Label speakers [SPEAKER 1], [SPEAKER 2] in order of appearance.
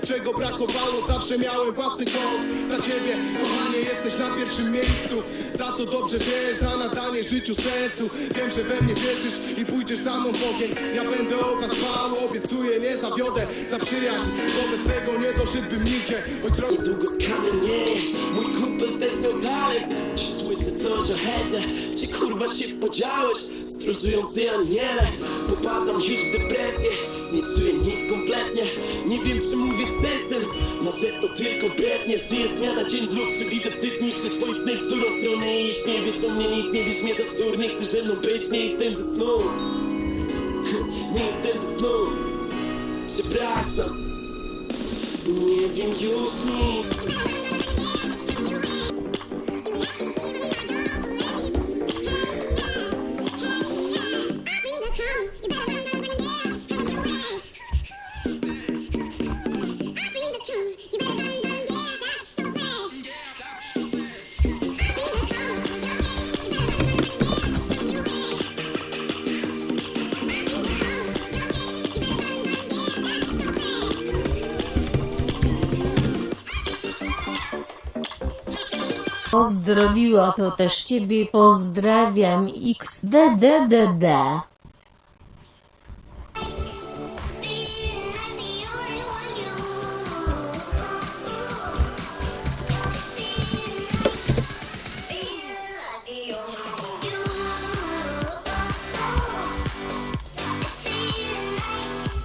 [SPEAKER 1] Czego brakowało, zawsze miałem własny kąt. Za ciebie, kochanie, jesteś na pierwszym miejscu. Za co dobrze wiesz, za nadanie życiu sensu. Wiem, że we mnie wierzysz i pójdziesz za mną w ogień Ja będę o was dbał, obiecuję, nie zawiodę Za przyjaźń, bo bez tego nie doszedłbym nigdzie. Choć zrobię
[SPEAKER 2] Niedługo skamenieje Mój kumpel też miał talent. Słyszę coś o herze? Gdzie kurwa się podziałeś? Stróżujący aniele. Popadam Nie wiem czy mówię z sensem. Może to tylko brednie Żyję z dnia na dzień w lustrze. Widzę wstyd niszczy swoich sny W którą stronę iść. Nie wiesz o mnie nic Nie wiesz mnie za wzór. Nie chcesz ze mną być Nie jestem ze snu. Nie jestem ze snu. Przepraszam. Nie wiem już nic
[SPEAKER 3] Pozdrowiła to też ciebie pozdrawiam xddddd.